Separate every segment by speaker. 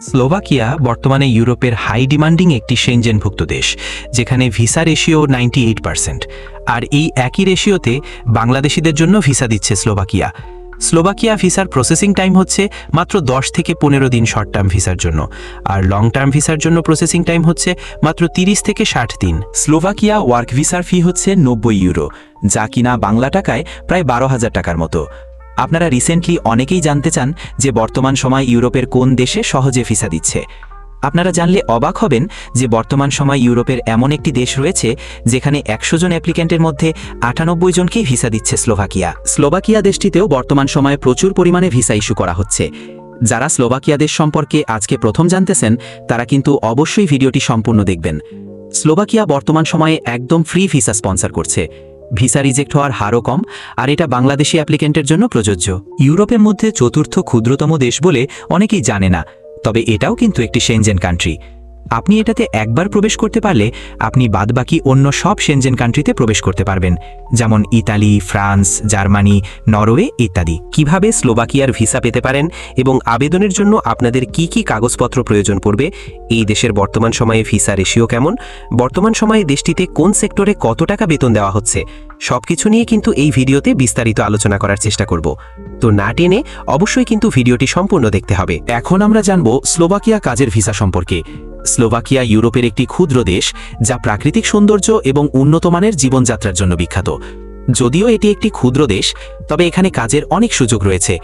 Speaker 1: Slovakia বর্তমানে ইউরোপের high demanding একটি সেনজেনভুক্ত দেশ, যেখানে visa ratio ninety eight percent আর এই একই রেশিওতে বাংলাদেশিদের জন্য ভিসা দিচ্ছে স্লোভাকিয়া। স্লোভাকিয়া ভিসার প্রসেসিং টাইম হচ্ছে মাত্র দশ থেকে পনেরো দিন শর্ট টার্ম ভিসার জন্য, আর লং টার্ম ভিসার জন্য প্রসেসিং টাইম হচ্ছে মাত্র তিরিশ থেকে ষাট দিন।
Speaker 2: স্লোভাকিয়া ওয়ার্ক ভিসার ফি হচ্ছে নব্বই ইউরো যা কিনা বাংলা টাকায় প্রায় বারো হাজার টাকার মতো। আপনারা রিসেন্টলি অনেকেই জানতে চান যে বর্তমান সময় ইউরোপের কোন দেশে সহজে ভিসা দিচ্ছে। আপনারা জানলে অবাক হবেন যে বর্তমান সময় ইউরোপের এমন একটি দেশ রয়েছে যেখানে একশো জন অ্যাপ্লিক্যান্টের মধ্যে আটানব্বই জনকেই ভিসা দিচ্ছে স্লোভাকিয়া। স্লোভাকিয়া দেশটিতেও বর্তমান সময়ে প্রচুর পরিমাণে ভিসা ইস্যু করা হচ্ছে। যারা স্লোভাকিয়া দেশ সম্পর্কে আজকে প্রথম জানতেছেন, তারা কিন্তু অবশ্যই ভিডিওটি সম্পূর্ণ দেখবেন। স্লোভাকিয়া বর্তমান সময়ে একদম ফ্রি ভিসা স্পন্সর করছে। ভিসা রিজেক্ট হওয়ার হারও কম, আর এটা বাংলাদেশি অ্যাপ্লিকেন্টের জন্য প্রযোজ্য। ইউরোপের মধ্যে চতুর্থ ক্ষুদ্রতম দেশ বলে অনেকেই জানে না, তবে এটাও কিন্তু একটি সেনজেন কান্ট্রি আপনি এটাতে একবার প্রবেশ করতে পারলে আপনি বাদবাকি অন্য সব সেনজেন কান্ট্রিতে প্রবেশ করতে পারবেন। যেমন ইতালি, ফ্রান্স, জার্মানি, নরওয়ে ইত্যাদি। কীভাবে স্লোভাকিয়ার ভিসা পেতে পারেন এবং আবেদনের জন্য আপনাদের কি কি কাগজপত্র প্রয়োজন পড়বে? এই দেশের বর্তমান সময়ে ভিসা রেশিও কেমন? বর্তমান সময়ে দেশটিতে কোন সেক্টরে কত টাকা বেতন দেওয়া হচ্ছে? সবকিছু নিয়ে কিন্তু এই ভিডিওতে বিস্তারিত আলোচনা করার চেষ্টা করব। তো না টেনে অবশ্যই কিন্তু ভিডিওটি সম্পূর্ণ দেখতে হবে। এখন আমরা জানব স্লোভাকিয়া কাজের ভিসা সম্পর্কে। স্লোভাকিয়া ইউরোপের একটি ক্ষুদ্র দেশ, যা প্রাকৃতিক সৌন্দর্য এবং উন্নত মানের জীবনযাত্রার জন্য বিখ্যাত। যদিও এটি একটি ক্ষুদ্র দেশ, তবে এখানে কাজের অনেক সুযোগ রয়েছে।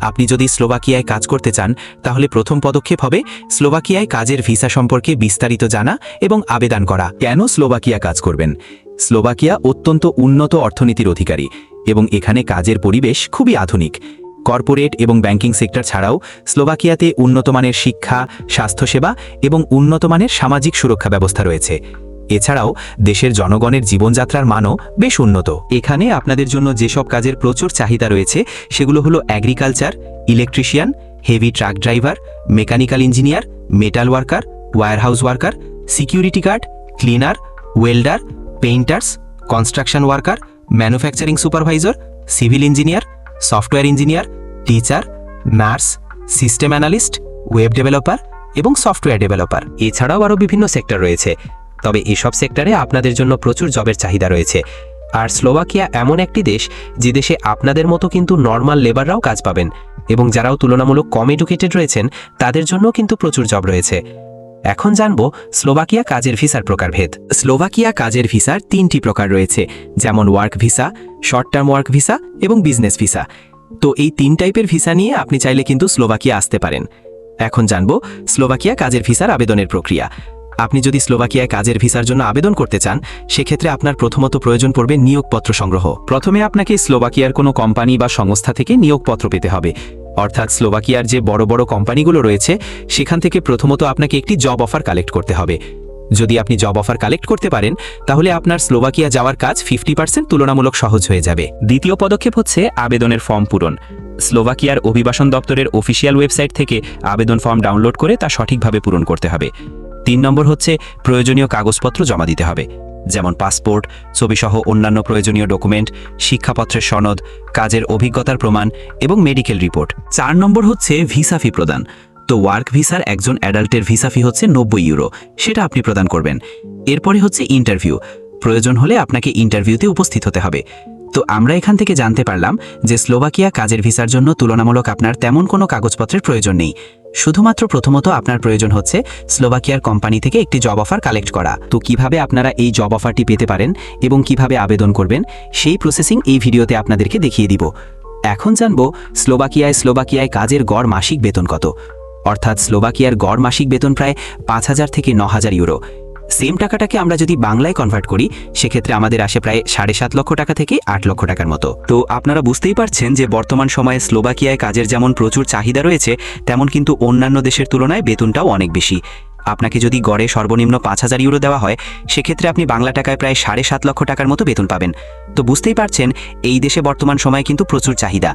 Speaker 2: আপনি যদি স্লোভাকিয়ায় কাজ করতে চান, তাহলে প্রথম পদক্ষেপ হবে স্লোভাকিয়ায় কাজের ভিসা সম্পর্কে বিস্তারিত জানা এবং আবেদন করা। কেন স্লোভাকিয়া কাজ করবেন? স্লোভাকিয়া অত্যন্ত উন্নত অর্থনীতির অধিকারী এবং এখানে কাজের পরিবেশ খুবই আধুনিক। কর্পোরেট এবং ব্যাংকিং সেক্টর ছাড়াও স্লোভাকিয়াতে উন্নতমানের শিক্ষা, স্বাস্থ্যসেবা এবং উন্নতমানের সামাজিক সুরক্ষা ব্যবস্থা রয়েছে। এছাড়াও দেশের জনগণের জীবনযাত্রার মানও বেশ উন্নত। এখানে আপনাদের জন্য যেসব কাজের প্রচুর চাহিদা রয়েছে, সেগুলো হলো agriculture electrician heavy truck driver mechanical engineer metal worker warehouse worker security guard cleaner welder painters construction worker manufacturing supervisor civil engineer software engineer teacher nurse system analyst web developer এবং সফটওয়্যার ডেভেলপার এছাড়াও আরও বিভিন্ন sector রয়েছে। তবে এসব সেক্টরে আপনাদের জন্য প্রচুর জবের চাহিদা রয়েছে। আর স্লোভাকিয়া এমন একটি দেশ যে দেশে আপনাদের মতো কিন্তু নর্মাল লেবাররাও কাজ পাবেন এবং যারাও তুলনামূলক কম এডুকেটেড রয়েছেন, তাদের জন্য কিন্তু প্রচুর জব রয়েছে। এখন জানব স্লোভাকিয়া কাজের ভিসার প্রকারভেদ। স্লোভাকিয়া কাজের ভিসার তিনটি প্রকার রয়েছে, যেমন work visa short term work visa এবং বিজনেস ভিসা তো এই তিন টাইপের ভিসা নিয়ে আপনি চাইলে কিন্তু স্লোভাকিয়া আসতে পারেন। এখন জানব, স্লোভাকিয়া কাজের ভিসার আবেদনের প্রক্রিয়া। আপনি যদি স্লোভাকিয়ায় কাজের ভিসার জন্য আবেদন করতে চান, সেক্ষেত্রে আপনার প্রথমত প্রয়োজন পড়বে নিয়োগপত্র সংগ্রহ। প্রথমে আপনাকে স্লোভাকিয়ার কোনো কোম্পানি বা সংস্থা থেকে নিয়োগপত্র পেতে হবে। অর্থাৎ স্লোভাকিয়ার যে বড় বড় কোম্পানিগুলো রয়েছে, সেখান থেকে প্রথমত আপনাকে একটি জব অফার কালেক্ট করতে হবে। যদি আপনি জব অফার কালেক্ট করতে পারেন, তাহলে আপনার স্লোভাকিয়া যাওয়ার কাজ ফিফটি পার্সেন্ট তুলনামূলক সহজ হয়ে যাবে। দ্বিতীয় পদক্ষেপ হচ্ছে আবেদনের ফর্ম পূরণ। স্লোভাকিয়ার অভিবাসন দপ্তরের অফিসিয়াল ওয়েবসাইট থেকে আবেদন ফর্ম ডাউনলোড করে তা সঠিকভাবে পূরণ করতে হবে। তিন নম্বর হচ্ছে প্রয়োজনীয় কাগজপত্র জমা দিতে হবে, যেমন পাসপোর্ট, ছবিসহ অন্যান্য প্রয়োজনীয় ডকুমেন্ট শিক্ষাপত্রের সনদ, কাজের অভিজ্ঞতার প্রমাণ এবং মেডিকেল রিপোর্ট চার নম্বর হচ্ছে ভিসা ফি প্রদান। তো ওয়ার্ক ভিসার একজন অ্যাডাল্টের ভিসা ফি হচ্ছে নব্বই ইউরো, সেটা আপনি প্রদান করবেন। এরপরে হচ্ছে ইন্টারভিউ। প্রয়োজন হলে আপনাকে ইন্টারভিউতে উপস্থিত হতে হবে। তো আমরা এখান থেকে জানতে পারলাম যে স্লোভাকিয়া কাজের ভিসার জন্য তুলনামূলক আপনার তেমন কোনো কাগজপত্রের প্রয়োজন নেই। শুধুমাত্র প্রথমত আপনার প্রয়োজন হচ্ছে স্লোভাকিয়ার কোম্পানি থেকে একটি জব অফার কালেক্ট করা। তো কীভাবে আপনারা এই জব অফারটি পেতে পারেন এবং কীভাবে আবেদন করবেন, সেই প্রসেসিং এই ভিডিওতে আপনাদেরকে দেখিয়ে দিব। এখন জানব স্লোভাকিয়ায় স্লোভাকিয়ায় কাজের গড় মাসিক বেতন কত। অর্থাৎ স্লোভাকিয়ার গড় মাসিক বেতন প্রায় পাঁচ হাজার থেকে ন হাজার ইউরো। সেম টাকাটাকে আমরা যদি বাংলায় কনভার্ট করি, সেক্ষেত্রে আমাদের আসে প্রায় সাড়ে সাত লক্ষ টাকা থেকে আট লক্ষ টাকার মতো। তো আপনারা বুঝতেই পারছেন যে বর্তমান সময়ে স্লোভাকিয়ায় কাজের যেমন প্রচুর চাহিদা রয়েছে, তেমন কিন্তু অন্যান্য দেশের তুলনায় বেতনটাও অনেক বেশি। আপনাকে যদি গড়ে সর্বনিম্ন পাঁচ হাজার ইউরো দেওয়া হয়, সেক্ষেত্রে আপনি বাংলা টাকায় প্রায় সাড়ে সাত লক্ষ টাকার মতো বেতন পাবেন। তো বুঝতেই পারছেন, এই দেশে বর্তমান সময়ে কিন্তু প্রচুর চাহিদা।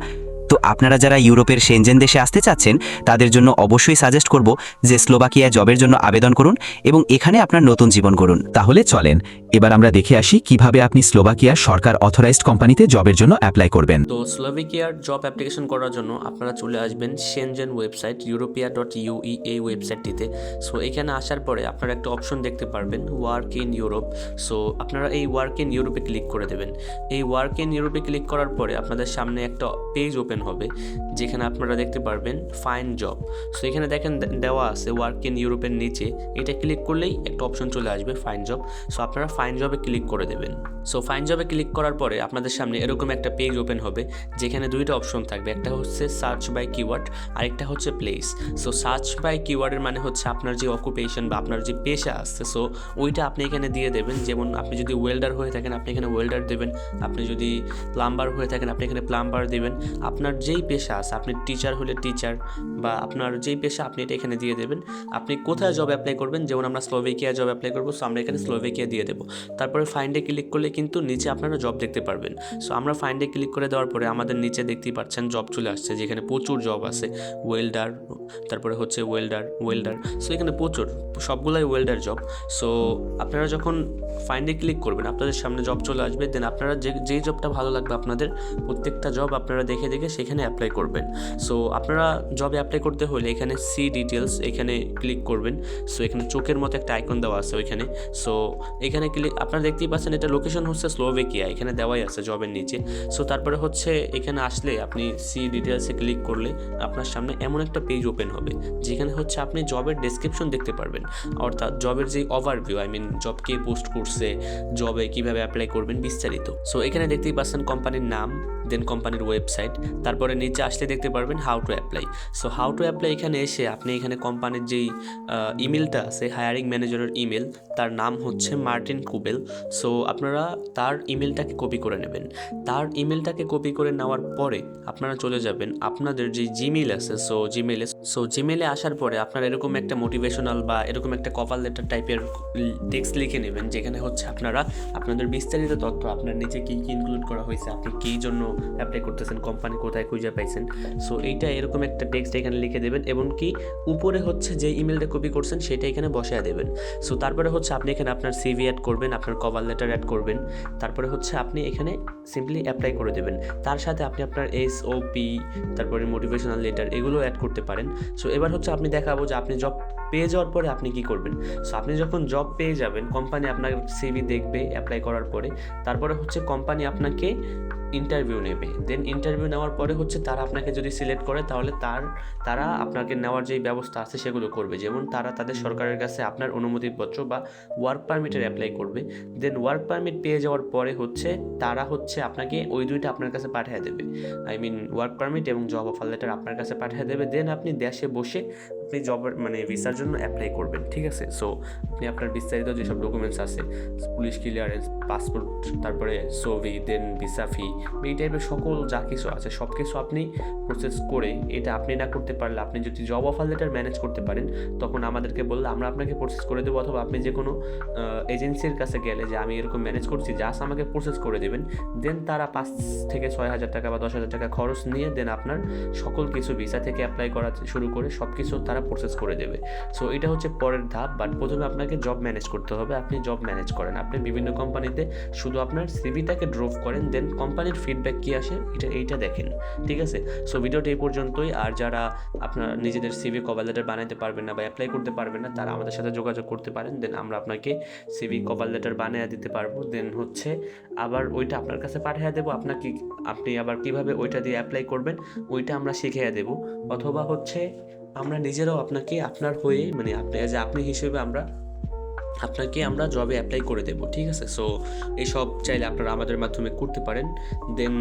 Speaker 2: তো আপনারা যারা ইউরোপের সেনজেন দেশে আসতে চাচ্ছেন, তাদের জন্য অবশ্যই সাজেস্ট করব যে স্লোভাকিয়া জবের জন্য আবেদন করুন এবং এখানে আপনার নতুন জীবন গড়ুন।
Speaker 1: তাহলে চলেন, এবার আমরা দেখে আসি কীভাবে আপনি স্লোভাকিয়া সরকার অথরাইজড কোম্পানিতে জবের জন্য অ্যাপ্লাই করবেন।
Speaker 3: তো স্লোভাকিয়ার জব অ্যাপ্লিকেশন করার জন্য আপনারা চলে আসবেন Schengen website Europa dot EU এই ওয়েবসাইটটিতে সো এখানে আসার পরে আপনারা একটা অপশন দেখতে পারবেন ওয়ার্ক ইন ইউরোপ সো আপনারা এই ওয়ার্ক ইন ইউরোপে ক্লিক করে দেবেন। এই ওয়ার্ক ইন ইউরোপে ক্লিক করার পরে আপনাদের সামনে একটা পেজ ওপেন হবে, যেখানে আপনারা দেখতে পারবেন ফাইন জব সো এখানে দেখেন দেওয়া আছে ওয়ার্ক ইন ইউরোপের নিচে। এটা ক্লিক করলেই একটা অপশন চলে আসবে ফাইন জব সো আপনারা ফাইন জবে ক্লিক করে দেবেন। সো ফাইন জবে ক্লিক করার পরে আপনাদের সামনে এরকম একটা পেজ ওপেন হবে, যেখানে দুইটা অপশন থাকবে। একটা হচ্ছে সার্চ বাই কিওয়ার্ড আরেকটা হচ্ছে প্লেস সো সার্চ বাই কিওয়ার্ডের মানে হচ্ছে আপনার যে অকুপেশন বা আপনার যে পেশা আছে সো ওইটা আপনি এখানে দিয়ে দেবেন। যেমন আপনি যদি ওয়েল্ডার হয়ে থাকেন, আপনি এখানে ওয়েল্ডার দেবেন। আপনি যদি প্লাম্বার হয়ে থাকেন, আপনি এখানে প্লাম্বার দেবেন। আপনার যেই পেশা আছে, আপনি টিচার হলে টিচার বা আপনার যেই পেশা আপনি এটা এখানে দিয়ে দেবেন। আপনি কোথায় জব অ্যাপ্লাই করবেন? যেমন আমরা স্লোভেকিয়া জব অ্যাপ্লাই করব সো আমরা এখানে স্লোভেকিয়া দিয়ে দেবো। তারপরে ফাইন্ডে ক্লিক করলে কিন্তু নিচে আপনারা জব দেখতে পারবেন। সো আমরা ফাইন্ডে ক্লিক করে দেওয়ার পরে আমাদের নিচে দেখতেই পাচ্ছেন জব চলে আসছে, যেখানে প্রচুর জব আছে। ওয়েল্ডার তারপরে হচ্ছে ওয়েল্ডার ওয়েল্ডার সো এখানে প্রচুর, সবগুলাই ওয়েল্ডার জব সো আপনারা যখন ফাইন্ডে ক্লিক করবেন, আপনাদের সামনে জব চলে আসবে। দেন আপনারা যে, যেই জবটা ভালো লাগবে আপনাদের, প্রত্যেকটা জব আপনারা দেখে দেখে সেখানে অ্যাপ্লাই করবেন। সো আপনারা জবে অ্যাপ্লাই করতে হলে এখানে সি ডিটেলস এখানে ক্লিক করবেন। সো এখানে চোখের মতো একটা আইকন দেওয়া আছে ওইখানে। সো এখানে ক্লিক আপনারা দেখতেই পাচ্ছেন এটা লোকেশন হচ্ছে স্লোভেকিয়া এখানে দেওয়াই আছে জবের নিচে। সো তারপরে হচ্ছে এখানে আসলে আপনি সি ডিটেলসে ক্লিক করলে আপনার সামনে এমন একটা পেজ ওপেন হবে, যেখানে হচ্ছে আপনি জবের ডেসক্রিপশন দেখতে পারবেন। অর্থাৎ জবের যে ওভারভিউ আই মিন জব কে পোস্ট করছে জবে কীভাবে অ্যাপ্লাই করবেন বিস্তারিত। সো এখানে দেখতেই পাচ্ছেন কোম্পানির নাম দেন কোম্পানির ওয়েবসাইট তারপরে নিচে আসলে দেখতে পারবেন how to apply so how to apply এখানে এসে আপনি এখানে কোম্পানির যেই ইমেলটা আছে হায়ারিং ম্যানেজারের ইমেল তার নাম হচ্ছে মার্টিন কুবেল। সো আপনারা তার ইমেলটাকে কপি করে নেবেন। তার ইমেলটাকে কপি করে নেওয়ার পরে আপনারা চলে যাবেন আপনাদের যে জিমেল আছে সো জিমেলে সো জিমেলে আসার পরে আপনারা এরকম একটা মোটিভেশনাল বা এরকম একটা কভার লেটার টাইপের টেক্সট লিখে নেবেন, যেখানে হচ্ছে আপনারা আপনাদের বিস্তারিত তথ্য, আপনার নিচে কী কী ইনক্লুড করা হয়েছে, আপনি কী জন্য অ্যাপ্লাই করতেছেন কোম্পানি কোথায় খুঁজে পাইছেন। সো এইটা এরকম একটা টেক্সট এখানে লিখে দেবেন এবং কি উপরে হচ্ছে যে ইমেলটা কপি করছেন সেটা এখানে বসায় দেবেন। সো তারপরে হচ্ছে আপনি এখানে আপনার সিভি অ্যাড করবেন, আপনার কভার লেটার অ্যাড করবেন। তারপরে হচ্ছে আপনি এখানে সিম্পলি অ্যাপ্লাই করে দেবেন। তার সাথে আপনি আপনার এস ও পি তারপরে মোটিভেশনাল লেটার এগুলো অ্যাড করতে পারেন। সো এবার হচ্ছে আপনি দেখাবো যে আপনি জব পেয়ে যাওয়ার পরে আপনি কি করবেন। সো আপনি যখন জব পেয়ে যাবেন কোম্পানি আপনার সিভি দেখবে অ্যাপ্লাই করার পরে। তারপরে হচ্ছে কোম্পানি আপনাকে ইন্টারভিউ নেবে। দেন ইন্টারভিউ নেওয়ার পরে হচ্ছে তারা আপনাকে যদি সিলেক্ট করে, তাহলে তার, তারা আপনাকে নেওয়ার যেই ব্যবস্থা আছে সেগুলো করবে। যেমন তারা তাদের সরকারের কাছে আপনার অনুমতিপত্র বা ওয়ার্ক পারমিটের অ্যাপ্লাই করবে। দেন ওয়ার্ক পারমিট পেয়ে যাওয়ার পরে হচ্ছে তারা হচ্ছে আপনাকে ওই দুইটা আপনার কাছে পাঠিয়ে দেবে। আই মিন ওয়ার্ক পারমিট এবং জব অফার লেটার আপনার কাছে পাঠিয়ে দেবে। দেন আপনি দেশে বসে আপনি জবের মানে ভিসার জন্য অ্যাপ্লাই করবেন, ঠিক আছে? সো আপনি আপনার বিস্তারিত যেসব ডকুমেন্টস আছে পুলিশ ক্লিয়ারেন্স পাসপোর্ট তারপরে সোভি দেন ভিসা ফি এই টাইপের সকল যা কিছু আছে, সব কিছু আপনি প্রসেস করে এটা আপনি না করতে পারলে, আপনি যদি জব অফার লেটার ম্যানেজ করতে পারেন, তখন আমাদেরকে বললে, আমরা আপনাকে প্রসেস করে দেবো, অথবা আপনি যে কোনো এজেন্সির কাছে গেলে যে আমি এরকম ম্যানেজ করছি জাস্ট আমাকে প্রসেস করে দেবেন দেন তারা পাঁচ থেকে ছয় হাজার টাকা বা দশ হাজার টাকা খরচ নিয়ে দেন আপনার সকল কিছু ভিসা থেকে অ্যাপ্লাই করা শুরু করে সব কিছু তারা প্রসেস করে দেবে। সো এটা হচ্ছে পরের ধাপ বাট প্রথমে আপনাকে জব ম্যানেজ করতে হবে। আপনি জব ম্যানেজ করেন। আপনি বিভিন্ন কোম্পানিতে শুধু আপনার সিভিটাকে ড্রপ করেন দেন কোম্পানির ফিডব্যাক কী আসে, এটা, এইটা দেখেন। ঠিক আছে? সো ভিডিওটা এই পর্যন্তই। আর যারা আপনার নিজেদের সিভি কভার লেটার বানাতে পারবেন না বা অ্যাপ্লাই করতে পারবেন না, তারা আমাদের সাথে যোগাযোগ করতে পারেন। দেন আমরা আপনাকে সিভি কভার লেটার বানিয়ে দিতে পারব। দেন হচ্ছে আবার ওইটা আপনার কাছে পাঠিয়ে দেবো। আপনাকে আপনি আবার কীভাবে ওইটা দিয়ে অ্যাপ্লাই করবেন, ওইটা আমরা শিখিয়ে দেবো। অথবা হচ্ছে আমরা নিজেরাও আপনাকে আপনার হয়ে মানে আপনি যে আপনি হিসেবে আমরা আপনাকে আমরা জবে অ্যাপ্লাই করে দেবো, ঠিক আছে? সো এইসব চাইলে আপনারা আমাদের মাধ্যমে করতে পারেন। দেন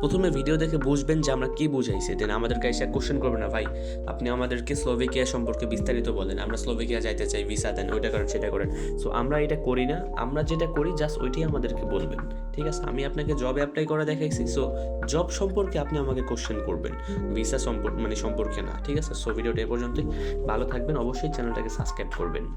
Speaker 3: প্রথমে ভিডিও দেখে বুঝবেন যে আমরা কী বুঝাইছি। দেন আমাদেরকে এসে কোশ্চেন করবেন না, ভাই, আপনি আমাদেরকে স্লোভেকিয়া সম্পর্কে বিস্তারিত বলেন। আমরা স্লোভেকিয়া যাইতে চাই ভিসা দেন, ওইটা করেন, সেটা করেন। সো আমরা এটা করি না। আমরা যেটা করি জাস্ট ওইটাই আমাদেরকে বলবেন, ঠিক আছে? আমি আপনাকে জবে অ্যাপ্লাই করা দেখাইছি। সো জব সম্পর্কে আপনি আমাকে কোশ্চেন করবেন। ভিসা সম্পর্ক মানে সম্পর্কে না, ঠিক আছে? সো ভিডিওটা এ পর্যন্তই। ভালো থাকবেন। অবশ্যই চ্যানেলটাকে সাবস্ক্রাইব করবেন।